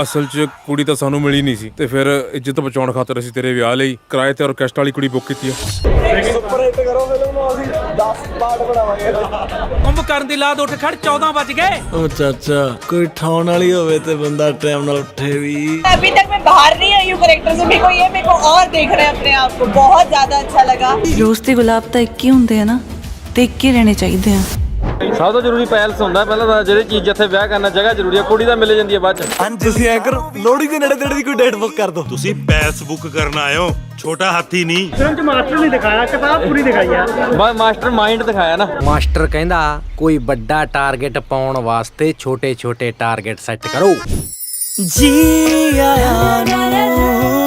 ਅਸਲ 'ਚ ਕੁੜੀ ਤਾਂ ਸਾਨੂੰ ਮਿਲੀ ਨਹੀਂ ਸੀ ਤੇ ਫਿਰ ਇੱਜ਼ਤ ਬਚਾਉਣ ਖਾਤਰ ਅਸੀਂ ਤੇਰੇ ਵਿਆਹ ਲਈ ਕਿਰਾਏ ਤੇ ਆਰਕੈਸਟਰਾ ਵਾਲੀ ਕੁੜੀ ਬੁੱਕ ਕੀਤੀ ਆ ਸੁਪਰ ਹਿੱਟ ਕਰੋ ਫਿਲਮ ਨੂੰ ਅਸੀਂ 10 ਪਾਰਟ ਬਣਾਵਾਂਗੇ ਕੁੰਭ ਕਰਨ ਦੀ ਲਾਦ ਉੱਠ ਖੜ 14 ਵੱਜ ਗਏ ਉਹ ਚਾਚਾ ਕੋਈ ਠਾਉਣ ਵਾਲੀ ਹੋਵੇ ਤੇ ਬੰਦਾ ਟਾਈਮ ਨਾਲ ਉੱਠੇ ਵੀ अभी तक मैं बाहर नहीं आई हूँ करेक्टर से मेरे को ये मेरे को और देखना है अपने आप को बहुत ज्यादा अच्छा लगा ਰੋਜ਼ ਤੇ ਗੁਲਾਬ ਤਾਂ ਇੱਕ ਹੀ ਹੁੰਦੇ ਆ ਨਾ ਤੇ ਇੱਕ ਹੀ ਰਹਿਣੇ ਚਾਹੀਦੇ ਆ ਸਭ ਤੋਂ ਜ਼ਰੂਰੀ ਪੈਲਸ ਹੁੰਦਾ ਪਹਿਲਾਂ ਤਾਂ ਜਿਹੜੀ ਚੀਜ਼ ਜਿੱਥੇ ਵਿਆਹ ਕਰਨਾ ਜਗ੍ਹਾ ਜ਼ਰੂਰੀ ਹੈ ਕੁੜੀ ਤਾਂ ਮਿਲ ਜਾਂਦੀ ਹੈ ਬਾਅਦ ਚ। ਹਾਂਜੀ ਤੁਸੀਂ ਐ ਕਰੋ ਲੋਹੜੀ ਦੇ ਨੇੜੇ ਤੇੜੇ ਦੀ ਕੋਈ ਡੇਟ ਬੁੱਕ ਕਰ ਦਿਓ। ਤੁਸੀਂ ਪੈਸ ਬੁੱਕ ਕਰਨ ਆਇਓ ਛੋਟਾ ਹਾਥੀ ਨਹੀਂ। ਬਸ ਮਾਸਟਰ ਮਾਈਂਡ ਦਿਖਾਇਆ ਨਾ। ਮਾਸਟਰ ਕਹਿੰਦਾ ਕੋਈ ਵੱਡਾ ਟਾਰਗੇਟ ਪਾਉਣ ਵਾਸਤੇ ਛੋਟੇ ਛੋਟੇ ਟਾਰਗੇਟ ਸੈੱਟ ਕਰੋ। ਜੀ ਆਇਆ ਸਤਿ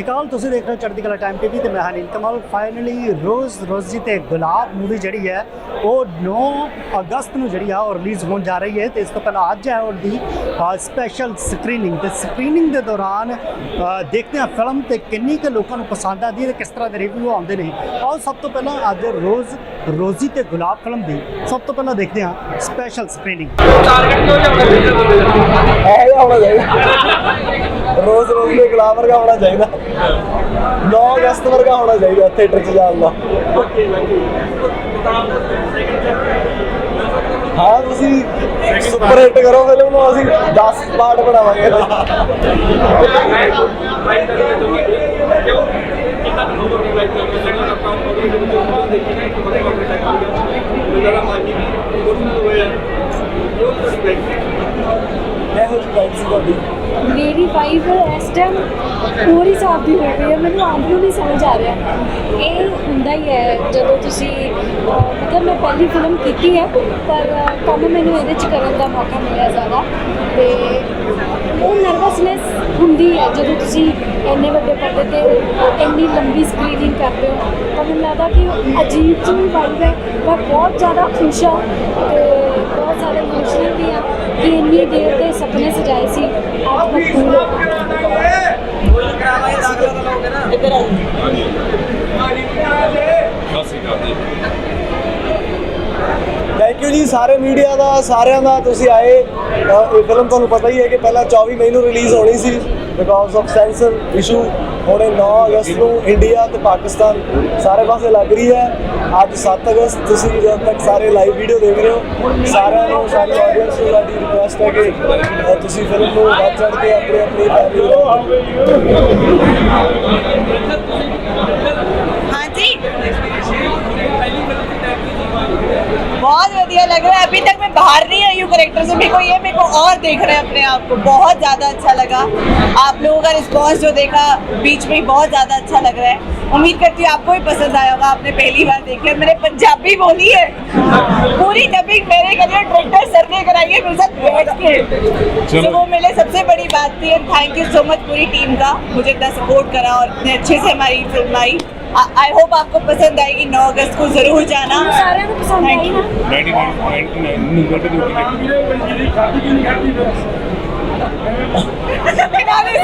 ਸ਼੍ਰੀ ਅਕਾਲ ਤੁਸੀਂ ਦੇਖ ਰਹੇ ਹੋ ਚੜ੍ਹਦੀ ਕਲਾ ਟਾਈਮ ਟੀਵੀ ਤੇ ਮੈਂ ਹਾਂ ਨੀਲ ਕਮਲ ਫਾਈਨਲੀ ਰੋਜ਼ ਰੋਜ਼ੀ ਤੇ ਗੁਲਾਬ ਮੂਵੀ ਜਿਹੜੀ ਹੈ ਉਹ 9 ਅਗਸਤ ਨੂੰ ਜਿਹੜੀ ਆ ਉਹ ਰਿਲੀਜ਼ ਹੋਣ ਜਾ ਰਹੀ ਹੈ ਤੇ ਇਸ ਤੋਂ ਪਹਿਲਾਂ ਅੱਜ ਹੈ ਉਹਦੀ ਸਪੈਸ਼ਲ ਸਕਰੀਨਿੰਗ ਤੇ ਸਕਰੀਨਿੰਗ ਦੇ ਦੌਰਾਨ ਦੇਖਦੇ ਹਾਂ ਫਿਲਮ ਤੇ ਕਿੰਨੀ ਕੁ ਲੋਕਾਂ ਨੂੰ ਪਸੰਦ ਆਉਂਦੀ ਹੈ ਤੇ ਕਿਸ ਤਰ੍ਹਾਂ ਦੇ ਰਿਵਿਊ ਆਉਂਦੇ ਨੇ। ਆਓ ਸਭ ਤੋਂ ਪਹਿਲਾਂ ਅੱਜ ਰੋਜ਼ ਰੋਜ਼ੀ ਤੇ ਗੁਲਾਬ ਫਿਲਮ ਦੀ ਸਭ ਤੋਂ ਪਹਿਲਾਂ ਦੇਖਦੇ ਹਾਂ ਸਪੈਸ਼ਲ ਸਕਰੀਨਿੰਗ ਇਹ ਜਿਹਾ ਹੋਣਾ ਚਾਹੀਦਾ ਰੋਜ਼ ਦੇ ਗੁਲਾਮ ਵਰਗਾ ਹੋਣਾ ਚਾਹੀਦਾ। 9 ਅਗਸਤ ਵਰਗਾ ਹੋਣਾ ਚਾਹੀਦਾ ਥੀਏਟਰ 'ਚ ਜਾਣ ਦਾ। ਹਾਂ ਤੁਸੀਂ ਸੁਪਰ ਹਿੱਟ ਕਰੋ ਫਿਲਮ ਨੂੰ ਅਸੀਂ 10 ਪਾਰਟ ਬਣਾਵਾਂਗੇ। ਇਹੋ ਜਿਹੀ ਗੱਲ ਸੀ ਤੁਹਾਡੀ। ਮੇਰੀ ਵਾਈਫ ਇਸ ਟਾਈਮ ਪੂਰੀ ਸਾਫ਼ ਦੀ ਹੋ ਗਈ ਹੈ ਮੈਨੂੰ ਆਪ ਨੂੰ ਨਹੀਂ ਸਮਝ ਆ ਰਿਹਾ ਇਹ ਹੁੰਦਾ ਹੀ ਹੈ ਜਦੋਂ ਤੁਸੀਂ ਅਹ, ਮਤਲਬ ਮੈਂ ਪਹਿਲੀ ਫਿਲਮ ਕੀਤੀ ਹੈ ਪਰ ਅਹ, ਕੰਮ ਮੈਨੂੰ ਇਹਦੇ ਚ ਕਰਨ ਦਾ ਮੌਕਾ ਮਿਲਿਆ ਜ਼ਿਆਦਾ। ਤੇ ਉਹ ਨਰਵਸਨੈਸ ਹੁੰਦੀ ਹੈ ਜਦੋਂ ਤੁਸੀਂ ਇੰਨੇ ਵੱਡੇ ਪਰਦੇ ਤੇ ਇੰਨੀ ਲੰਬੀ ਸਕਰੀਨਿੰਗ ਕਰਦੇ ਹੋ। ਤਾਂ ਮੈਨੂੰ ਲੱਗਦਾ ਕਿ ਉਹ ਅਜੀਬ ਜਿਹੀ ਵਾਈਬ ਹੈ ਮੈਂ ਬਹੁਤ ਜ਼ਿਆਦਾ ਖੁਸ਼ ਹਾਂ ਤੇ ਬਹੁਤ ਜ਼ਿਆਦਾ ਇਮੋਸ਼ਨਲ ਵੀ ਹਾਂ ਕਿ ਇੰਨੀ ਦੇਰ ਦੇ ਸਜਾਏ ਸੀ ਅੱਜ ਮੈਂ ਪੂਰੇ ਹੋ ਥੈਂਕ ਯੂ ਜੀ, ਸਾਰੇ ਮੀਡੀਆ ਦਾ, ਸਾਰਿਆਂ ਦਾ ਤੁਸੀਂ ਆਏ। ਅਹ ਇਹ ਫਿਲਮ ਤੁਹਾਨੂੰ ਪਤਾ ਹੀ ਹੈ ਕਿ ਪਹਿਲਾਂ 24 ਮਈ ਨੂੰ ਰਿਲੀਜ਼ ਹੋਣੀ ਸੀ ਬਿਕਾਜ਼ ਆਫ ਸੈਂਸਰ ਇਸ਼ੂ ਹੁਣੇ 9 ਅਗਸਤ ਨੂੰ ਇੰਡੀਆ ਤੇ ਪਾਕਿਸਤਾਨ ਸਾਰੇ ਪਾਸੇ ਲੱਗ ਰਹੀ ਹੈ। ਅੱਜ 7 ਅਗਸਤ, ਤੁਸੀਂ ਜਦ ਤੱਕ ਸਾਰੇ ਲਾਈਵ ਵੀਡੀਓ ਦੇਖ ਰਹੇ ਹੋ, ਸਾਰਿਆਂ ਨੂੰ, ਸਾਰੀ ਆਡੀਅנס ਨੂੰ ਸਾਡੀ ਰਿਕੁਐਸਟ ਹੈ ਕਿ ਤੁਸੀਂ ਫਿਲਮ ਨੂੰ ਵੱਧ ਚੜ੍ਹ ਕੇ ਆਪਣੇ ਆਪਣੇ ਫੈਮਿਲੀ ਨੂੰ बहुत बढ़िया लग रहा है। अभी तक मैं बाहर नहीं आई हूँ करेक्टर से। मेरे को ये मेरे को और देखना है अपने आप को। बहुत ज़्यादा अच्छा लगा। आप लोगों का रिस्पॉन्स जो देखा बीच में बहुत ज़्यादा अच्छा लग रहा है। उम्मीद करती हूँ आपको भी पसंद आया होगा। आपने पहली बार देखी है मैंने पंजाबी बोली है। पूरी डबिंग मेरे करिए डायरेक्टर सर ने कराई है। मेरे साथ बैठ के। तो वो मेरे सबसे बड़ी बात थी। And thank you so much पूरी टीम का। मुझे इतना सपोर्ट करा और इतने अच्छे से हमारी फ़िल्म आई। आई होप आपको पसंद आएगी नौ अगस्त को ज़रूर जाना। थैंक यू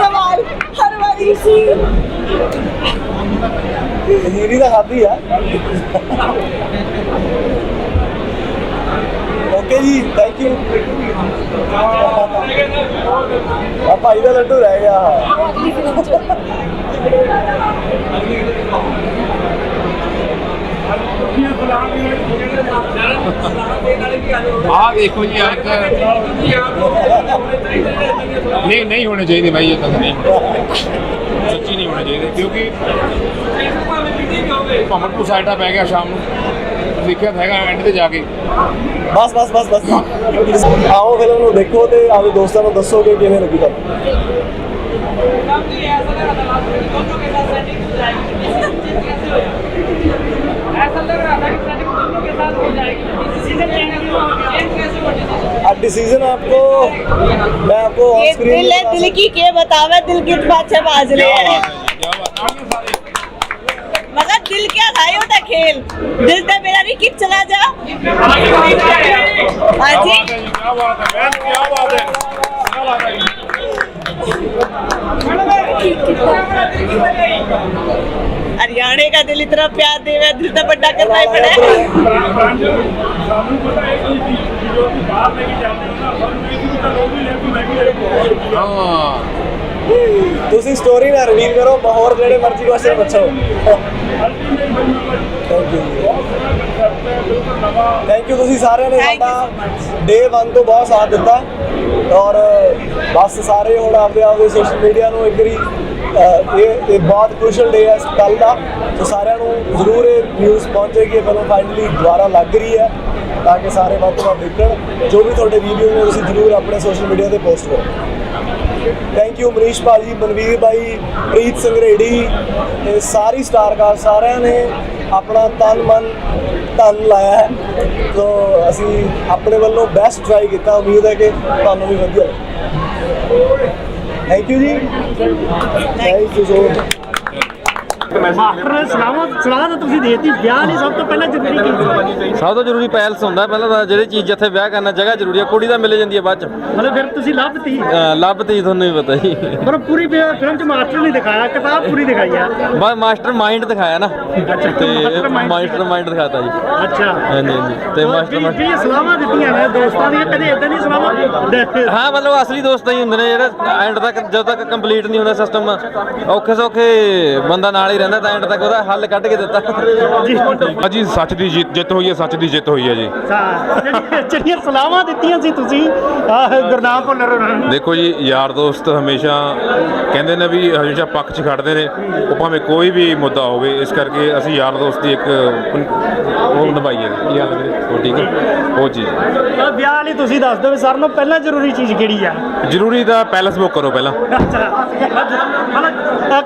सवाल हर मेरी तो खाती है। ओके जी थैंक यू आप भाई लड्डू रह गया। ਆਹ ਦੇਖੋ ਜੀ ਆ ਇੱਕ ਨਹੀਂ ਨਹੀਂ ਹੋਣੇ ਚਾਹੀਦੇ ਭਾਈ ਇਹ ਤਾਂ ਨਹੀਂ ਸੱਚੀ ਨਹੀਂ ਹੋਣੇ ਚਾਹੀਦੇ ਕਿਉਂਕਿ ਭਮਰਪੁਰ ਸਾਈਡਾ ਪੈ ਗਿਆ ਸ਼ਾਮ ਨੂੰ। ਦੇਖਿਆ ਹੈਗਾ ਐਂਡ ਤੇ ਜਾ ਕੇ। ਬਸ ਬਸ ਬਸ ਬਸ। ਆਓ ਫਿਲਮ ਨੂੰ ਦੇਖੋ ਤੇ ਆਪਣੇ ਦੋਸਤਾਂ ਨੂੰ ਦੱਸੋ ਕਿ ਕਿਵੇਂ ਲੱਗੀ ਤੁਹਾਨੂੰ अब डिसीज़न आपको मैं आपको ये दिल है दिल की के बतावे दिल की बात से बाज रहे हैं। मगर दिल क्या था भाई होता खेल। दिल तो मेरा भी किट चला जा। हाँ जी। क्या बात है क्या बात है क्या बात है? हरियाणे का दिल इतना प्यार दे हुआ दिल तो बड़ा करना ही पड़ा है ਤੁਸੀਂ ਸਟੋਰੀ ਨਾ ਰਿਵੀਲ ਕਰੋ ਹੋਰ ਜਿਹੜੇ ਮਰਜ਼ੀ ਕੁਐਸਚਨ ਪੁੱਛੋ ਥੈਂਕ ਯੂ ਤੁਸੀਂ ਸਾਰਿਆਂ ਨੇ Thank you ਸਾਡਾ so much. ਡੇ 1 ਤੋਂ ਬਹੁਤ ਸਾਥ ਦਿੱਤਾ ਔਰ ਬਸ ਸਾਰੇ ਹੁਣ ਆਪਦੇ ਆਪਦੇ ਸੋਸ਼ਲ ਮੀਡੀਆ ਨੂੰ ਇੱਕ ਵਾਰੀ ਅਹ, ਇਹ ਇਹ ਬਹੁਤ ਕ੍ਰੂਸ਼ਲ ਡੇ ਹੈ ਕੱਲ ਦਾ। ਸੋ ਸਾਰਿਆਂ ਨੂੰ ਜ਼ਰੂਰ ਇਹ ਨਿਊਜ਼ ਪਹੁੰਚੇਗੀ ਫਿਲਮ ਫਾਈਨਲੀ ਦੁਬਾਰਾ ਲੱਗ ਰਹੀ ਹੈ, ਤਾਂ ਕਿ ਸਾਰੇ ਵੱਧ ਤੋਂ ਵੱਧ ਦੇਖਣ। ਜੋ ਵੀ ਤੁਹਾਡੇ ਵੀਡੀਓ ਨੇ, ਤੁਸੀਂ ਜ਼ਰੂਰ ਆਪਣੇ ਸੋਸ਼ਲ ਮੀਡੀਆ ਤੇ ਪੋਸਟ ਕਰੋ। ਥੈਂਕ ਯੂ ਮਨੀਸ਼ ਭਾਜੀ, ਮਨਵੀਰ ਭਾਈ, ਪ੍ਰੀਤ ਸੰਗਰੇੜੀ ਇਹ ਸਾਰੀ ਸਟਾਰ ਕਾਸਟ ਸਾਰਿਆਂ ਨੇ ਆਪਣਾ ਤਨ ਮਨ ਧਨ ਲਾਇਆ ਹੈ। ਸੋ ਅਸੀਂ ਆਪਣੇ ਵੱਲੋਂ ਬੈਸਟ ਟਰਾਈ ਕੀਤਾ। ਉਮੀਦ ਹੈ ਕਿ ਤੁਹਾਨੂੰ ਵੀ ਵਧੀਆ ਲੱਗੇ। ਥੈਂਕ ਯੂ ਜੀ thank you so much master ਨੇ ਸਲਾਹਾਂ ਸਲਾਹ ਤਾਂ ਤੁਸੀਂ ਦੇਤੀ ਵਿਆਹ ਲਈ ਸਭ ਤੋਂ ਪਹਿਲਾਂ ਜ਼ਰੂਰੀ ਕੀ ਸੀ ਸਭ ਤੋਂ ਜ਼ਰੂਰੀ ਪੈਲਸ ਹੁੰਦਾ ਪਹਿਲਾਂ ਤਾਂ ਜਿਹੜੀ ਚੀਜ਼ ਜਿੱਥੇ ਵਿਆਹ ਕਰਨਾ ਜਗ੍ਹਾ ਜ਼ਰੂਰੀ ਹੈ ਕੁੜੀ ਤਾਂ ਮਿਲ ਜਾਂਦੀ ਹੈ ਬਾਅਦ ਚ। ਮਤਲਬ ਫਿਰ ਤੁਸੀਂ ਲੱਭਤੀ ਲੱਭਤੀ ਤੁਹਾਨੂੰ ਵੀ ਪਤਾ ਹੀ। ਪਰ ਪੂਰੀ ਫਿਲਮ ਚ ਮਾਸਟਰ ਨਹੀਂ ਦਿਖਾਇਆ ਕਿਤਾਬ ਪੂਰੀ ਦਿਖਾਈ ਆ। ਬਸ ਮਾਸਟਰ ਮਾਈਂਡ ਦਿਖਾਇਆ ਨਾ। ਤੇ ਮਾਸਟਰ ਮਾਈਂਡ ਦਿਖਾਤਾ ਜੀ। ਅੱਛਾ। ਹਾਂਜੀ ਹਾਂਜੀ। ਤੇ ਮਾਸਟਰ ਮਾਈਂਡ ਜਿਹੜੀ ਸਲਾਹਾਂ ਦਿੱਤੀਆਂ ਨੇ ਦੋਸਤਾਂ ਦੀਆਂ ਕਦੇ ਇਦਾਂ ਨਹੀਂ ਸਲਾਹਾਂ ਹਾਂ ਮਤਲਬ ਅਸਲੀ ਦੋਸਤ ਹੀ ਹੁੰਦੇ ਨੇ ਜਿਹੜੇ ਐਂਡ ਤੱਕ ਜਦੋਂ ਤੱਕ ਕੰਪਲੀਟ ਨਹੀਂ ਹੁੰਦਾ ਸਿਸਟਮ ਔਖੇ ਸੌਖੇ ਬੰਦਾ ਨਾਲ ਹੀ ਰਹਿੰਦਾ ਤਾਂ ਐਂਡ ਤੱਕ ਉਹਦਾ ਹੱਲ ਕੱਢ ਕੇ ਦਿੱਤਾ। ਜੀ। ਅਜੀ ਸੱਚ ਦੀ ਜਿੱਤ ਜਿੱਤ ਹੋਈ ਹੈ ਸੱਚ ਦੀ ਜਿੱਤ ਹੋਈ ਹੈ ਜੀ। ਹਾਂ, ਜਿਹੜੀਆਂ- ਸਲਾਹਾਂ ਦਿੱਤੀਆਂ ਸੀ ਤੁਸੀਂ ਆਹ, ਗੁਰਨਾਮ ਭੁੱਲਰ ਉਹਨਾਂ ਨੂੰ। ਦੇਖੋ ਜੀ ਯਾਰ ਦੋਸਤ ਹਮੇਸ਼ਾ ਕਹਿੰਦੇ ਨੇ ਵੀ ਹਮੇਸ਼ਾ ਪੱਖ 'ਚ ਖੜਦੇ ਨੇ। ਉਹ ਭਾਵੇਂ ਕੋਈ ਵੀ ਮੁੱਦਾ ਹੋਵੇ ਇਸ ਕਰਕੇ ਅਸੀਂ ਯਾਰ ਦੋਸਤ ਦੀ ਇੱਕ ਉਹ ਨਿਭਾਈਏ ਕੀ ਹਾਲ ਹੈ ਉਹ ਠੀਕ ਹੈ? ਉਹ ਚੀਜ਼ ਆਹ, ਵਿਆਹ ਲਈ ਤੁਸੀਂ ਦੱਸ ਦਿਓ ਵੀ ਸਾਰਿਆਂ ਨਾਲੋਂ ਪਹਿਲਾਂ ਜ਼ਰੂਰੀ ਚੀਜ਼ ਕਿਹੜੀ ਆ? ਜ਼ਰੂਰੀ ਤਾਂ ਪੈਲਸ ਬੁੱਕ ਕਰੋ ਪਹਿਲਾਂ। ਅੱਛਾ।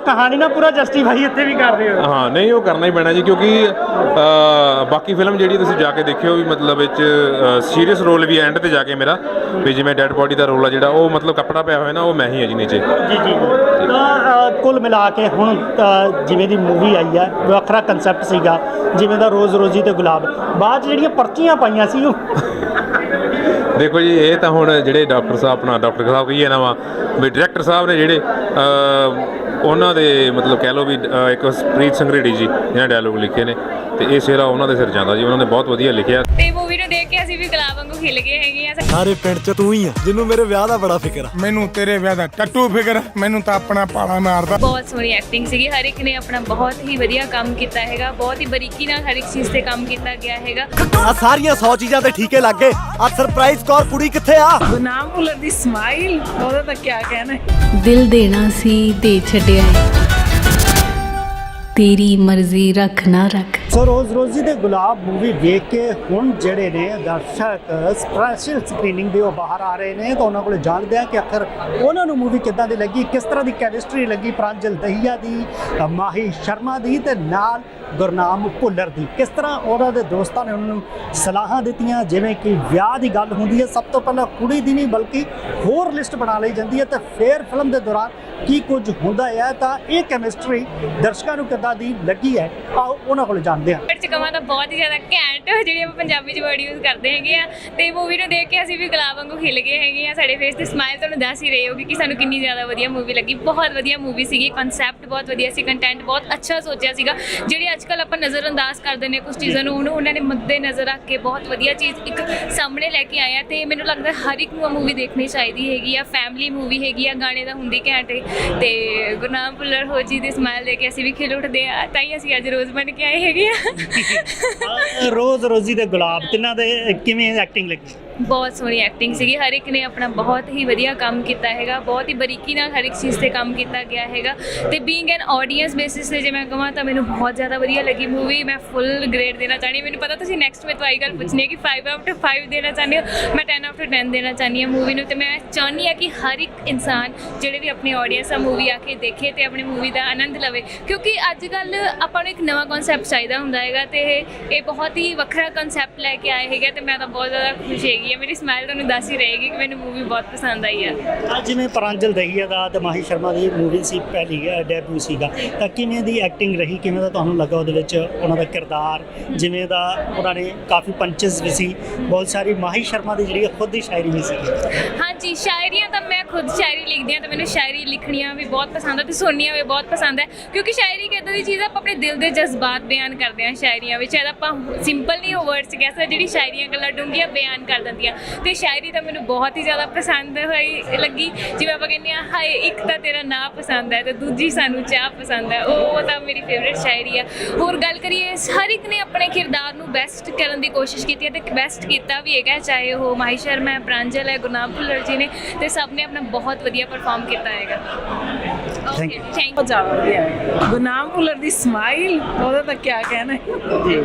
ਕਹਾਣੀ ਨਾ ਪੂਰਾ ਜਸਟੀਫਾਈ ਇੱਥੇ ਵੀ ਕਰ ਰਹੇ ਹੋ। ਹਾਂ ਨਹੀਂ ਉਹ ਕਰਨਾ ਹੀ ਪੈਣਾ ਜੀ ਕਿਉਂਕਿ ਅ, ਬਾਕੀ ਫਿਲਮ ਜਿਹੜੀ ਤੁਸੀਂ ਜਾ ਕੇ ਦੇਖਿਓ ਵੀ ਮਤਲਬ ਵਿੱਚ ਸੀਰੀਅਸ ਰੋਲ ਵੀ ਐਂਡ ਤੇ ਜਾ ਕੇ ਮੇਰਾ ਵੀ ਜਿਵੇਂ ਡੈਡ ਬੋਡੀ ਦਾ ਰੋਲ ਆ ਜਿਹੜਾ ਉਹ ਮਤਲਬ ਕੱਪੜਾ ਪਿਆ ਹੋਇਆ ਨਾ ਉਹ ਮੈਂ ਹੀ ਆ ਜੀ ਨੀਚੇ। ਜੀ ਜੀ। ਤਾਂ ਕੁੱਲ ਮਿਲਾ ਕੇ ਹੁਣ ਜਿਵੇਂ ਦੀ ਮੂਵੀ ਆਈ ਹੈ ਵੱਖਰਾ ਕਨਸੈਪਟ ਸੀਗਾ ਜਿਵੇਂ ਦਾ ਰੋਜ਼ ਰੋਜ਼ੀ ਤੇ ਗੁਲਾਬ। ਬਾਅਦ 'ਚ ਜਿਹੜੀਆਂ ਪਰਚੀਆਂ ਪਾਈਆਂ ਸੀ ਉਹ। ਦੇਖੋ ਜੀ ਇਹ ਤਾਂ ਹੁਣ ਜਿਹੜੇ ਡਾਕਟਰ ਸਾਹਿਬ ਆਪਣਾ ਡਾਕਟਰ ਸਾਹਿਬ ਕਹੀਏ ਨਾ ਵਾ ਵੀ ਡਾਇਰੈਕਟਰ ਸਾਹਿਬ ਨੇ ਜਿਹੜੇ ਉਹਨਾਂ ਦੇ ਮਤਲਬ ਕਹਿ ਲਓ ਵੀ ਅ, ਇੱਕ ਪ੍ਰੀਤ ਸੰਗਰੇੜੀ ਜੀ ਜਿਹਨਾਂ ਡਾਇਲੋਗ ਲਿਖੇ ਨੇ ਤੇ ਇਹ ਸਿਹਰਾ ਉਹਨਾਂ ਦੇ ਸਿਰ ਜਾਂਦਾ ਜੀ ਉਹਨਾਂ ਨੇ ਬਹੁਤ ਵਧੀਆ ਲਿਖਿਆ। ਤੇ ਮੂਵੀ ਨੂੰ ਦੇਖ ਅਸੀਂ ਵੀ ਗੁਲਾਬ ਵਾਂਗੂ ਖਿਲ ਗਏ ਹੈਗੇ ਆ। ਸਾਰੇ ਪਿੰਡ 'ਚ ਤੂੰ ਹੀ ਆ ਜਿਹਨੂੰ ਮੇਰੇ ਵਿਆਹ ਦਾ ਬੜਾ ਫਿਕਰ ਆ। ਮੈਨੂੰ ਤੇਰੇ ਵਿਆਹ ਦਾ ਟੱਟੂ ਫਿਕਰ ਮੈਨੂੰ ਤਾਂ ਆਪਣਾ ਪਾਲਾ ਮਾਰਦਾ। ਬਹੁਤ ਸੋਹਣੀ ਐਕਟਿੰਗ ਸੀਗੀ ਹਰ ਇੱਕ ਨੇ ਆਪਣਾ ਬਹੁਤ ਹੀ ਵਧੀਆ ਕੰਮ ਕੀਤਾ ਹੈਗਾ ਬਹੁਤ ਹੀ ਬਰੀਕੀ ਨਾਲ ਹਰ ਇੱਕ ਚੀਜ਼ ਤੇ ਕੰਮ ਕੀਤਾ ਗਿਆ ਹੈਗਾ। ਆ ਸਾਰੀਆਂ 100 ਚੀਜ਼ਾਂ ਤੇ ਠੀਕੇ ਲੱਗ ਗਏ। ਆ ਸਰਪ੍ਰਾਈਜ਼ ਕੌਰ ਕੁੜੀ ਕਿੱਥੇ ਆ? ਗੁਨਾਮ ਭੁੱਲਰ ਦੀ ਸਮਾਈਲ ਉਹਦਾ ਤਾਂ ਕੀ ਕਹਿਣਾ ਦਿਲ ਦੇਣਾ ਸੀ ਦੇ ਛੱਡਿਆ ਤੇਰੀ ਮਰਜ਼ੀ ਰੱਖ ਨਾ ਰੱਖ। ਸੋ ਰੋਜ਼ ਰੋਜ਼ੀ ਦੇ ਗੁਲਾਬ ਮੂਵੀ ਵੇਖ ਕੇ ਹੁਣ ਜਿਹੜੇ ਨੇ ਦਰਸ਼ਕ ਸਪੈਸ਼ਲ ਸਕਰੀਨਿੰਗ ਦੇ ਉਹ ਬਾਹਰ ਆ ਰਹੇ ਨੇ ਤਾਂ ਉਹਨਾਂ ਕੋਲ ਜਾਣਦੇ ਆ ਕਿ ਆਖਰ ਉਹਨਾਂ ਨੂੰ ਮੂਵੀ ਕਿੱਦਾਂ ਦੀ ਲੱਗੀ ਕਿਸ ਤਰ੍ਹਾਂ ਦੀ ਕੈਮਿਸਟਰੀ ਲੱਗੀ ਪ੍ਰਾਂਜਲ ਦਹੀਆ ਦੀ ਅ, ਮਾਹੀ ਸ਼ਰਮਾ ਦੀ ਤੇ ਨਾਲ ਗੁਰਨਾਮ ਭੁੱਲਰ ਦੀ। ਕਿਸ ਤਰ੍ਹਾਂ ਉਹਨਾਂ ਦੇ ਦੋਸਤਾਂ ਨੇ ਉਹਨਾਂ ਨੂੰ ਸਲਾਹਾਂ ਦਿੱਤੀਆਂ ਜਿਵੇਂ ਕਿ ਵਿਆਹ ਦੀ ਗੱਲ ਹੁੰਦੀ ਹੈ ਸਭ ਤੋਂ ਪਹਿਲਾਂ ਕੁੜੀ ਦੀ ਨਹੀਂ ਬਲਕਿ ਹੋਰ ਲਿਸਟ ਬਣਾ ਲਈ ਜਾਂਦੀ ਹੈ ਤੇ ਫਿਰ ਫਿਲਮ ਦੇ ਦੌਰਾਨ ਕੀ ਕੁਝ ਹੁੰਦਾ ਹੈ ਤਾਂ ਇਹ ਕੈਮਿਸਟਰੀ ਦਰਸ਼ਕਾਂ ਨੂੰ ਕਿੱਦਾਂ ਦੀ ਲੱਗੀ ਹੈ ਆਓ ਉਹਨਾਂ ਕੋਲ ਜਾਣਦੇ ਹਾਂ। ਚ ਕਮਾਂ ਤਾਂ ਬਹੁਤ ਹੀ ਜ਼ਿਆਦਾ ਘੈਂਟ ਜਿਹੜੀ ਆਪਾਂ ਪੰਜਾਬੀ ਚ ਵਰਡ ਯੂਜ਼ ਕਰਦੇ ਹੈਗੇ ਆ ਤੇ ਮੂਵੀ ਨੂੰ ਦੇਖ ਕੇ ਅਸੀਂ ਵੀ ਗੁਲਾਬ ਵਾਂਗੂ ਖਿਲ ਗਏ ਹੈਗੇ ਆ ਸਾਡੇ ਫੇਸ ਤੇ ਸਮਾਈਲ ਤੁਹਾਨੂੰ ਦੱਸ ਹੀ ਰਹੇ ਹੋਗੇ ਕਿ ਸਾਨੂੰ ਕਿੰਨੀ ਜ਼ਿਆਦਾ ਵਧੀਆ ਮੂਵੀ ਲੱਗੀ। ਬਹੁਤ ਵਧੀਆ ਮੂਵੀ ਸੀਗੀ ਕਨਸੈਪਟ ਬਹੁਤ ਵਧੀਆ ਸੀ ਕੰਟੈਂਟ ਬਹੁਤ ਅੱਛਾ ਸੋਚਿਆ ਸੀਗਾ। ਜਿਹੜੀ ਅੱਜ ਕੱਲ ਆਪਾਂ ਨਜ਼ਰਅੰਦਾਜ਼ ਕਰ ਦਿੰਦੇ ਹਾਂ ਕੁਝ ਚੀਜ਼ਾਂ ਨੂੰ ਉਹਨੂੰ ਉਹਨਾਂ ਨੇ ਮੱਦੇ ਨਜ਼ਰ ਰੱਖ ਕੇ ਬਹੁਤ ਵਧੀਆ ਚੀਜ਼ ਇੱਕ ਸਾਹਮਣੇ ਲੈ ਕੇ ਆਇਆ ਤੇ ਮੈਨੂੰ ਲੱਗਦਾ ਹਰ ਇੱਕ ਨੂੰ ਮੂਵੀ ਦੇਖਣੀ ਚਾਹੀਦੀ ਹੈਗੀ ਆ ਫੈਮਿਲੀ ਮੂਵੀ ਹੈਗੀ ਆ ਗਾਣੇ ਦਾ ਹੁੰਦੀ ਘੈਂਟ ਏ। ਤੇ ਗੁਰਨਾਮ ਭੁੱਲਰ ਹੋ ਜੀ ਦੀ ਸਮਾਈਲ ਦੇ ਕੇ ਅਸੀਂ ਵੀ ਖਿਲ ਉੱਠਦੇ ਆ ਤਾਂ ਹੀ ਅਸੀਂ ਅੱਜ ਰੋਜ਼ ਬਣ ਕੇ ਆਏ ਹੈਗੇ ਆ ਰੋਜ਼ ਰੋਜ਼ੀ ਦੇ ਗੁਲਾਬ, ਤਿੰਨਾਂ ਦੇ ਕਿਵੇਂ ਐਕਟਿੰਗ ਲੱਗੀ? ਬਹੁਤ ਸੋਹਣੀ ਐਕਟਿੰਗ ਸੀਗੀ। ਹਰ ਇੱਕ ਨੇ ਆਪਣਾ ਬਹੁਤ ਹੀ ਵਧੀਆ ਕੰਮ ਕੀਤਾ ਹੈਗਾ। ਬਹੁਤ ਹੀ ਬਰੀਕੀ ਨਾਲ ਹਰ ਇੱਕ ਚੀਜ਼ ਤੇ ਕੰਮ ਕੀਤਾ ਗਿਆ ਹੈਗਾ। ਤੇ ਬੀਇੰਗ ਐਨ ਆਡੀਅנס ਬੇਸਿਸ ਤੇ ਜੇ ਮੈਂ ਕਹਾਂ ਤਾਂ ਮੈਨੂੰ ਬਹੁਤ ਜ਼ਿਆਦਾ ਵਧੀਆ ਲੱਗੀ ਮੂਵੀ ਮੈਂ ਫੁੱਲ ਗ੍ਰੇਡ ਦੇਣਾ ਚਾਹਣੀ ਮੈਨੂੰ ਪਤਾ ਤੁਸੀਂ ਨੈਕਸਟ ਵਿੱਚ ਆਈ ਗੱਲ ਪੁੱਛਣੀ ਹੈ ਕਿ 5 ਆਊਟ ਆਫ 5 ਦੇਣਾ ਚਾਹੁੰਦੇ ਹੋ? ਮੈਂ 10 ਆਊਟ ਆਫ 10 ਦੇਣਾ ਚਾਹਣੀ ਹੈ ਮੂਵੀ ਨੂੰ। ਤੇ ਮੈਂ ਚਾਹਨੀ ਆ ਕਿ ਹਰ ਇੱਕ ਇਨਸਾਨ ਜਿਹੜੇ ਵੀ ਆਪਣੇ ਆਡੀਅנס ਆ ਮੂਵੀ ਆ ਕੇ ਦੇਖੇ ਤੇ ਆਪਣੀ ਮੂਵੀ ਦਾ ਆਨੰਦ ਲਵੇ। ਕਿਉਂਕਿ ਅੱਜ ਕੱਲ ਆਪਾਂ ਨੂੰ ਇੱਕ ਨਵਾਂ ਕਨਸੈਪਟ ਚਾਹੀਦਾ ਹੁੰਦਾ ਹੈਗਾ ਤੇ ਇਹ ਬਹੁਤ ਹੀ ਵੱਖਰਾ ਕਨਸੈਪਟ ਲੈ ਕੇ ਆਏ ਹੈਗੇ ਤੇ ਮੈਂ ਤਾਂ ਬਹੁਤ ਜ਼ਿਆਦਾ ਖੁਸ਼ ਹੈਗੀ ਆ ਮੇਰੀ ਸਮਾਈਲ ਤੁਹਾਨੂੰ ਦੱਸ ਹੀ ਰਹੇਗੀ ਕਿ ਮੈਨੂੰ ਮੂਵੀ ਬਹੁਤ ਪਸੰਦ ਆਈ ਆ ਅੱਜ ਜਿਵੇਂ ਪ੍ਰਾਂਜਲ ਦਹੀਆ ਦਾ ਤੇ ਮਾਹੀ ਸ਼ਰਮਾ ਦੀ ਮੂਵੀ ਸੀ ਪਹਿਲੀ ਡੈਬਿਊ ਸੀਗਾ ਤਾਂ ਕਿਵੇਂ ਦੀ ਐਕਟਿੰਗ ਰਹੀ? ਕਿਵੇਂ ਦਾ ਤੁਹਾਨੂੰ ਲੱਗਾ ਉਹਦੇ ਵਿੱਚ ਉਹਨਾਂ ਦਾ ਕਿਰਦਾਰ? ਜਿਵੇਂ ਦਾ ਉਹਨਾਂ ਨੇ ਕਾਫੀ ਪੰਚਸ ਵੀ ਸੀ ਬਹੁਤ ਸਾਰੀ ਮਾਹੀ ਸ਼ਰਮਾ ਦੀ ਜਿਹੜੀ ਹੈ ਖੁਦ ਦੀ ਸ਼ਾਇਰੀ ਵੀ ਸੀ ਹਾਂਜੀ ਸ਼ਾਇਰੀਆਂ ਤਾਂ ਮੈਂ ਖੁਦ ਸ਼ਾਇਰੀ ਲਿਖਦੀ ਹਾਂ ਤੇ ਮੈਨੂੰ ਸ਼ਾਇਰੀ ਲਿਖਣੀਆਂ ਵੀ ਬਹੁਤ ਪਸੰਦ ਹੈ ਤੇ ਸੁਣਨੀਆਂ ਵੀ ਬਹੁਤ ਪਸੰਦ ਹੈ ਕਿਉਂਕਿ ਸ਼ਾਇਰੀ ਇੱਕ ਇੱਦਾਂ ਦੀ ਚੀਜ਼ ਹੈ ਆਪਾਂ ਆਪਣੇ ਦਿਲ ਦੇ ਜਜ਼ਬਾਤ ਬਿਆਨ ਕਰਦੇ ਹਾਂ ਸ਼ਾਇਰੀਆਂ ਵਿੱਚ ਇਹਦਾ ਆਪਾਂ ਸਿੰਪਲ ਨਹੀਂ ਵਰਡਸ ਕਹਿ ਸਕਦੇ ਜਿਹੜੀ ਸ਼ਾਇਰੀਆਂ ਗੱਲਾਂ ਡੂੰਘੀਆਂ ਬਿਆਨ ਕਰ ਦਿੰਦੀਆਂ ਤੇ ਸ਼ਾਇਰੀ ਤਾਂ ਮੈਨੂੰ ਬਹੁਤ ਹੀ ਜ਼ਿਆਦਾ ਪਸੰਦ ਹੋਈ ਲੱਗੀ। ਜਿਵੇਂ ਆਪਾਂ ਕਹਿੰਦੇ ਆ ਹਾਏ ਇੱਕ ਤਾਂ ਤੇਰਾ ਨਾਂ ਪਸੰਦ ਹੈ ਤੇ ਦੂਜੀ ਸਾਨੂੰ ਚਾਹ ਪਸੰਦ ਹੈ। ਉਹ ਤਾਂ ਮੇਰੀ ਫੇਵਰਿਟ ਸ਼ਾਇਰੀ ਹੈ। ਹੋਰ ਗੱਲ ਕਰੀਏ ਹਰ ਇੱਕ ਨੇ ਆਪਣੇ ਕਿਰਦਾਰ ਨੂੰ ਬੈਸਟ ਕਰਨ ਦੀ ਕੋਸ਼ਿਸ਼ ਕੀਤੀ ਹੈ ਤੇ ਬੈਸਟ ਕੀਤਾ ਵੀ ਹੈਗਾ ਚਾਹੇ ਉਹ ਮਾਹੀ ਸ਼ਰਮਾ ਹੈ ਪ੍ਰਾਂਜਲ ਹੈ ਗੁਰਨਾਮ ਭੁੱਲਰ ਜੀ ਨੇ ਤੇ ਸਭ ਨੇ ਆਪਣਾ ਬਹੁਤ ਵਧੀਆ ਪਰਫਾਰਮ ਕੀਤਾ ਹੈਗਾ। ਓਕੇ ਥੈਂਕ ਬਹੁਤ ਜ਼ਿਆਦਾ ਵਧੀਆ। ਹੈ ਗੁਰਨਾਮ ਭੁੱਲਰ ਦੀ ਸਮਾਈਲ ਉਹਦਾ ਤਾਂ ਕੀ ਕਹਿਣਾ। ਜੀ।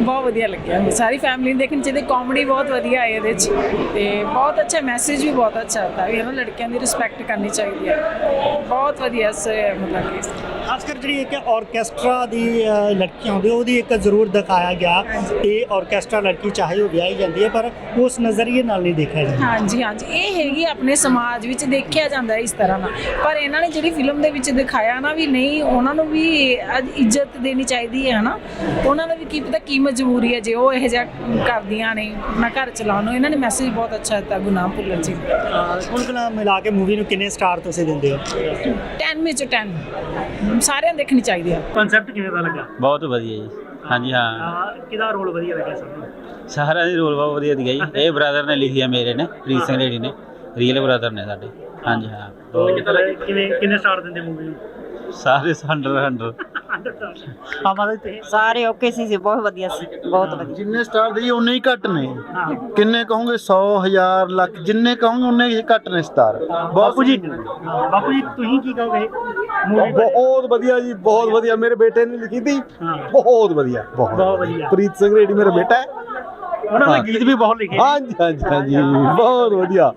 ਬਹੁਤ ਵਧੀਆ ਲੱਗਿਆ। ਸਾਰੀ ਫੈਮਿਲੀ ਨੂੰ ਦੇਖਣੀ ਚਾਹੀਦੀ ਕਾਮੇਡੀ ਬਹੁਤ ਵਧੀਆ ਹੈ ਇਹਦੇ 'ਚ। ਤੇ ਬਹੁਤ ਅੱਛਾ ਮੈਸੇਜ ਵੀ ਬਹੁਤ ਅੱਛਾ ਆਤਾ ਹੈ ਇਹਨਾਂ ਲੜਕਿਆਂ ਦੀ ਰਿਸਪੈਕਟ ਕਰਨੀ ਚਾਹੀਦੀ ਹੈ। ਬਹੁਤ ਵਧੀਆ ਸੇ ਮਤਲਬ ਕਿ ਖਾਸ ਕਰ ਜਿਹੜੀ ਇੱਕ ਆਰਕੈਸਟਰਾ ਦੀ ਲੜਕੀ ਆਉਂਦੀ ਉਹਦੀ ਇੱਕ ਜ਼ਰੂਰ ਦਿਖਾਇਆ ਗਿਆ ਇਹ ਆਰਕੈਸਟਰਾ ਲੜਕੀ ਚਾਹੇ ਉਹ ਵਿਆਹੀ ਜਾਂਦੀ ਹੈ ਪਰ ਉਸ ਨਜ਼ਰੀਏ ਨਾਲ ਨਹੀਂ ਦੇਖਿਆ ਜਾਂਦਾ। ਹਾਂਜੀ ਹਾਂਜੀ। ਇਹ ਹੈਗੀ ਆਪਣੇ ਸਮਾਜ ਵਿੱਚ ਦੇਖਿਆ ਜਾਂਦਾ ਇਸ ਤਰ੍ਹਾਂ ਨਾਲ ਪਰ ਇਹਨਾਂ ਨੇ ਜਿਹੜੀ ਫਿਲਮ ਦੇ ਵਿੱਚ ਦਿਖਾਇਆ ਨਾ ਵੀ ਨਹੀਂ ਉਹਨਾਂ ਨੂੰ ਵੀ ਇੱਜ਼ਤ ਦੇਣੀ ਚਾਹੀਦੀ ਹੈ ਨਾ ਉਹਨਾਂ ਦਾ ਵੀ ਕੀ ਪਤਾ ਕੀ ਮਜਬੂਰੀ ਹੈ ਜੇ ਉਹ ਇਹੋ ਜਿਹਾ ਕਰਦੀਆਂ ਨੇ ਆਪਣਾ ਘਰ ਚਲਾਉਣ ਨੂੰ। ਇਹਨਾਂ ਨੇ ਮੈਸੇਜ ਬਹੁਤ ਅੱਛਾ ਦਿੱਤਾ ਗੁਨਾਮ ਭੁੱਲਰ ਜੀ। ਨੇ। ਕੁੱਲ ਕੁਲ ਮਿਲਾ ਕੇ ਮੂਵੀ ਨੂੰ ਕਿੰਨੇ ਸਟਾਰ ਤੁਸੀਂ ਦਿੰਦੇ ਹੋ? 10 ਵਿੱਚ 10 ਸਾਰਿਆਂ ਨੂੰ ਦੇਖਣੀ ਚਾਹੀਦੀ ਹੈ ਕਨਸੈਪਟ ਕਿਵੇਂ ਦਾ ਲੱਗਾ? ਬਹੁਤ ਵਧੀਆ ਜੀ। ਹਾਂਜੀ ਹਾਂ। ਕਿਹਦਾ ਰੋਲ ਵਧੀਆ ਲੱਗਿਆ ਸਭ ਨੂੰ ਸਾਰਾ ਦੀ ਰੋਲ ਬਹੁਤ ਵਧੀਆ ਦਿਖਾਈ ਇਹ ਬ੍ਰਦਰ ਨੇ ਲਿਖੀ ਮੇਰੇ ਨੇ ਪ੍ਰੀਤ ਸਿੰਘ ਰੇਡੀ ਨੇ। ਰੀਅਲ ਬ੍ਰਦਰ ਨੇ ਸਾਡੇ। ਹਾਂਜੀ ਹਾਂ। ਕਿਵੇਂ ਕਿੰਨੇ ਸਟਾਰ ਦਿੰਦੇ ਮੂਵੀ ਨੂੰ? ਸਾਰੇ 100 100 ਸਾਰੇ ਓਕੇ ਸੀ ਬਹੁਤ ਵਧੀਆ ਸੀ ਬਹੁਤ ਵਧੀਆ। ਜਿੰਨੇ ਸਟਾਰ ਦੇਈ ਉਨੇ ਹੀ ਘੱਟ ਨੇ। ਕਿੰਨੇ ਕਹੋਗੇ? 100 1000 ਲੱਖ ਜਿੰਨੇ ਕਹੋਗੇ ਉਨੇ ਹੀ ਘੱਟ ਨੇ ਸਟਾਰ। ਬਾਪੂ ਜੀ। ਬਾਪੂ ਜੀ ਤੁਸੀਂ ਕੀ ਕਹੋਗੇ? ਬਹੁਤ ਵਧੀਆ ਜੀ ਬਹੁਤ ਵਧੀਆ। ਮੇਰੇ ਬੇਟੇ ਨੇ ਲਿਖੀ ਤੀ। ਬਹੁਤ ਵਧੀਆ ਬਹੁਤ ਵਧੀਆ। ਪ੍ਰੀਤ ਸਿੰਘ ਰੇਡੀ ਮੇਰਾ ਬੇਟਾ ਹੈ। ਉਹਨਾਂ ਨੇ ਗੀਤ ਵੀ ਬਹੁਤ ਲਿਖੇ ਹਾਂਜੀ ਹਾਂਜੀ ਹਾਂਜੀ। ਬਹੁਤ ਵਧੀਆ।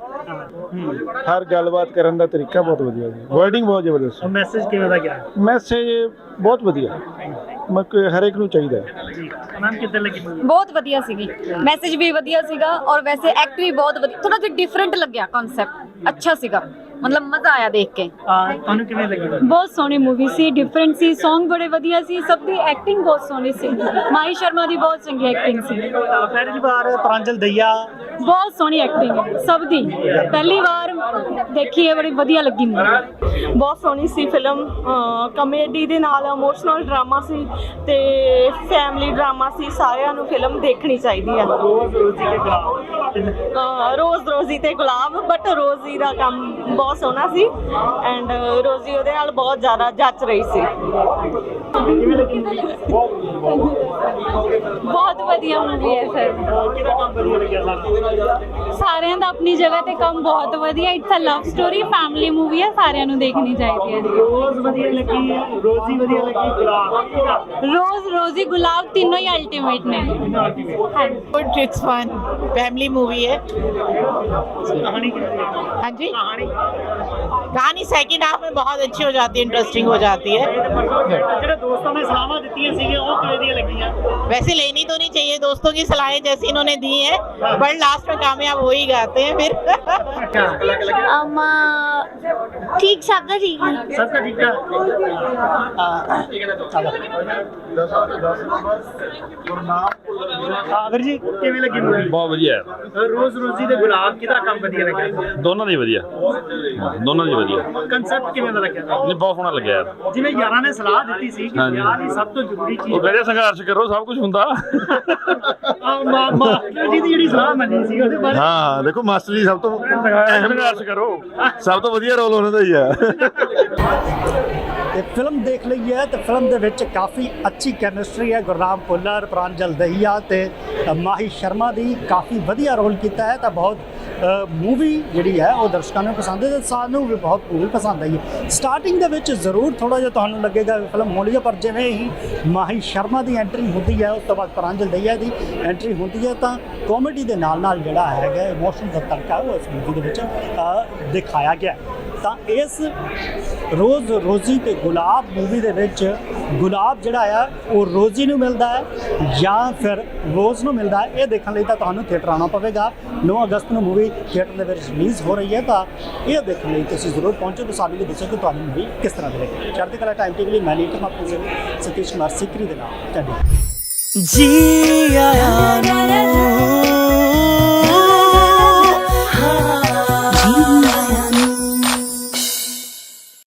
ਹਰ ਗੱਲਬਾਤ ਕਰਨ ਦਾ ਤਰੀਕਾ ਬਹੁਤ ਵਧੀਆ ਜੀ। ਵਰਡਿੰਗ ਬਹੁਤ ਜ਼ਬਰਦਸਤ ਮੈਸੇਜ ਕਿਵੇਂ ਦਾ ਗਿਆ? ਮੈਸੇਜ ਬਹੁਤ ਵਧੀਆ। ਮੈਂ ਕਿ ਹਰ ਇੱਕ ਨੂੰ ਚਾਹੀਦਾ ਮੈਮ ਕਿੱਦਾਂ ਲੱਗੀ? ਬਹੁਤ ਵਧੀਆ ਸੀਗੀ। ਮੈਸੇਜ ਵੀ ਵਧੀਆ ਸੀਗਾ ਔਰ ਵੈਸੇ ਐਕਟ ਵੀ ਬਹੁਤ ਵਧੀਆ। ਥੋੜਾ ਜਿਹਾ ਡਿਫਰੈਂਟ ਲੱਗਿਆ ਕਨਸੈਪਟ ਅੱਛਾ ਸੀਗਾ। ਮਤਲਬ ਮਜ਼ਾ ਆਇਆ ਦੇਖ ਕੇ। ਤੁਹਾਨੂੰ ਕਿਵੇਂ ਲੱਗੀ ਬਹੁਤ ਸੋਹਣੀ ਮੂਵੀ ਸੀ ਡਿਫਰੈਂਟ ਸੀ Song ਬੜੇ ਵਧੀਆ ਸੀ ਸਭ ਦੀ ਐਕਟਿੰਗ ਬਹੁਤ ਸੋਹਣੀ ਸੀ। ਮਾਹੀ ਸ਼ਰਮਾ ਦੀ ਬਹੁਤ ਚੰਗੀ ਐਕਟਿੰਗ ਸੀ। ਪਹਿਲੀ ਵਾਰ ਪ੍ਰਾਂਜਲ ਦਈਆ। ਬਹੁਤ ਸੋਹਣੀ ਐਕਟਿੰਗ ਹੈ ਸਭ ਦੀ। ਪਹਿਲੀ ਵਾਰ ਦੇਖੀ ਹੈ ਬੜੀ ਵਧੀਆ ਲੱਗੀ ਮੈਨੂੰ। ਬਹੁਤ ਸੋਹਣੀ ਸੀ ਫਿਲਮ ਕਮੇਡੀ ਦੇ ਨਾਲ ਇਮੋਸ਼ਨਲ ਡਰਾਮਾ ਸੀ ਤੇ ਫੈਮਿਲੀ ਡਰਾਮਾ ਸੀ ਸਾਰਿਆਂ ਨੂੰ ਫਿਲਮ ਦੇਖਣੀ ਚਾਹੀਦੀ ਹੈ ਰੋਜ਼ ਰੋਜ਼ੀ ਦੇ ਗਲਾਬ। ਰੋਜ਼ ਰੋਜ਼ੀ ਤੇ ਗੁਲਾਬ ਬਟ ਰੋਜ਼ੀ ਦਾ ਕੰਮ ਬਹੁਤ ਸੋਹਣਾ ਸੀ ਐਂਡ ਰੋਜ਼ੀ ਉਹਦੇ ਨਾਲ ਬਹੁਤ ਜ਼ਿਆਦਾ ਜੱਚ ਰਹੀ ਸੀ। ਬਹੁਤ ਵਧੀਆ ਮੂਵੀ ਹੈ ਸਰ। ਸਾਰਿਆਂ ਦਾ ਆਪਣੀ ਜਗ੍ਹਾ ਤੇ ਕੰਮ ਬਹੁਤ ਵਧੀਆ। It's a love story family movie ਹੈ ਸਾਰਿਆਂ ਨੂੰ ਦੇਖਣੀ ਚਾਹੀਦੀ ਹੈ। ਰੋਜ਼ ਰੋਜ਼ੀ ਗੁਲਾਬ ਰੋਜ਼ ਗੁਲਾਬ ਤਿੰਨੋਂ ਹੀ ਅਲਟੀਮੇਟ ਨੇ। Good it's fun family movie ਹੈ। ਹਾਂਜੀ? कहानी सेकंड हाफ़ में बहुत अच्छी हो जाती है इंटरेस्टिंग हो जाती है वैसे लेनी तो नहीं चाहिए दोस्तों की सलाहें जैसी इन्होंने दी है बट लास्ट में कामयाब हो ही जाते हैं फिर ठीक सबका ठीक है सबका ठीक है ਹਾਂ ਵੀਰ ਜੀ ਕਿਵੇਂ ਲੱਗੀ ਮੂਵੀ? ਬਹੁਤ ਵਧੀਆ। ਰੋਜ਼ ਰੋਜ਼ੀ ਦੇ ਗੁਲਾਬ ਕਿਹਦਾ ਕੰਮ ਵਧੀਆ ਲੱਗਿਆ? ਦੋਨਾਂ ਦੀ ਵਧੀਆ। ਦੋਨਾਂ ਦੀ ਵਧੀਆ। ਕਨਸੈਪਟ ਕਿਵੇਂ ਦਾ ਲੱਗਿਆ? ਬਹੁਤ ਸੋਹਣਾ ਲੱਗਿਆ ਯਾਰ। ਜਿਵੇਂ ਯਾਰਾਂ ਨੇ ਸਲਾਹ ਦਿੱਤੀ ਸੀ ਕਿ ਹਾਂਜੀ। ਵਿਆਹ ਦੀ ਸਭ ਤੋਂ ਜ਼ਰੂਰੀ ਚੀਜ਼ ਉਹ ਕਹਿੰਦੇ ਸੰਘਰਸ਼ ਕਰੋ ਸਭ ਕੁਝ ਹੁੰਦਾ। ਆ ਮਾਂ ਮਾਸਟਰ ਜੀ ਦੀ ਜਿਹੜੀ ਸਲਾਹ ਮੰਨੀ ਸੀ ਉਹਦੇ ਬਾਰੇ ਹਾਂ ਦੇਖੋ ਮਾਸਟਰ ਜੀ ਸਭ ਤੋਂ ਸੰਘਰਸ਼ ਕਰੋ। ਸਭ ਤੋਂ ਵਧੀਆ ਰੋਲ ਉਹਨਾਂ ਦਾ ਹੀ ਆ। ਤੇ ਫਿਲਮ ਦੇਖ ਲਈ ਹੈ ਤੇ ਫਿਲਮ ਦੇ ਵਿੱਚ ਕਾਫੀ ਅੱਛੀ ਕੈਮਿਸਟਰੀ ਹੈ। ਗੁਰਨਾਮ ਭੁੱਲਰ, ਪ੍ਰਾਂਜਲ ਦਹੀਆ ਤੇ ਮਾਹੀ ਸ਼ਰਮਾ ਦੀ ਕਾਫੀ ਵਧੀਆ ਰੋਲ ਕੀਤਾ ਹੈ। ਤਾਂ ਬਹੁਤ ਮੂਵੀ ਜਿਹੜੀ ਹੈ, ਉਹ ਦਰਸ਼ਕਾਂ ਨੂੰ ਪਸੰਦ ਹੈ ਤੇ ਸਾਨੂੰ ਵੀ ਬਹੁਤ ਮੂਵੀ ਪਸੰਦ ਆਈ ਹੈ। ਸਟਾਰਟਿੰਗ ਦੇ ਵਿੱਚ ਜ਼ਰੂਰ ਥੋੜਾ ਜਿਹਾ ਤੁਹਾਨੂੰ ਲੱਗੇਗਾ ਫਿਲਮ ਹੋਣੀ ਹੈ, ਪਰ ਜਿਵੇਂ ਹੀ ਮਾਹੀ ਸ਼ਰਮਾ ਦੀ ਐਂਟਰੀ ਹੁੰਦੀ ਹੈ, ਉਸ ਤੋਂ ਬਾਅਦ ਪ੍ਰਾਂਜਲ ਦਹੀਆ ਦੀ ਐਂਟਰੀ ਹੁੰਦੀ ਹੈ, ਤਾਂ ਕਾਮੇਡੀ ਦੇ ਨਾਲ ਨਾਲ ਜਿਹੜਾ ਹੈਗਾ ਇਮੋਸ਼ਨ ਦਾ ਤੜਕਾ ਉਹ ਇਸ ਮੂਵੀ ਦੇ ਵਿੱਚ ਦਿਖਾਇਆ ਗਿਆ। ਤਾਂ ਇਸ ਰੋਜ਼ ਰੋਜ਼ੀ ਤੇ ਗੁਲਾਬ ਮੂਵੀ ਦੇ ਵਿੱਚ ਗੁਲਾਬ ਜਿਹੜਾ ਆ, ਉਹ ਰੋਜ਼ੀ ਨੂੰ ਮਿਲਦਾ ਹੈ ਜਾਂ ਫਿਰ ਰੋਜ਼ ਨੂੰ ਮਿਲਦਾ ਹੈ। ਇਹ ਦੇਖਣ ਲਈ ਤਾਂ ਤੁਹਾਨੂੰ ਥੀਏਟਰ ਆਉਣਾ ਪਵੇਗਾ। 9 ਅਗਸਤ ਨੂੰ ਮੂਵੀ ਥੀਏਟਰ ਦੇ ਵਿੱਚ ਰਿਲੀਜ਼ ਹੋ ਰਹੀ ਹੈ ਤਾਂ ਇਹ ਦੇਖਣ ਲਈ ਤੁਸੀਂ ਜ਼ਰੂਰ ਪਹੁੰਚੋ ਤੇ ਸਾਨੂੰ ਵੀ ਦੱਸੋ ਕਿ ਤੁਹਾਨੂੰ ਮੂਵੀ ਕਿਸ ਤਰ੍ਹਾਂ ਦੀ ਲੱਗੀ ਚੜ੍ਹਦੀ ਕਲਾ ਟਾਈਮ ਟੇਬਲ ਲਈ ਮੈਂ ਨੀਤਮ ਆਪਕੋ ਸਤੀਸ਼ ਕੁਮਾਰ ਸਿਕਰੀ ਦੇ ਨਾਲ। ਤੁਹਾਡੀ ਜੀ ਆਇਆ ਨੂੰ।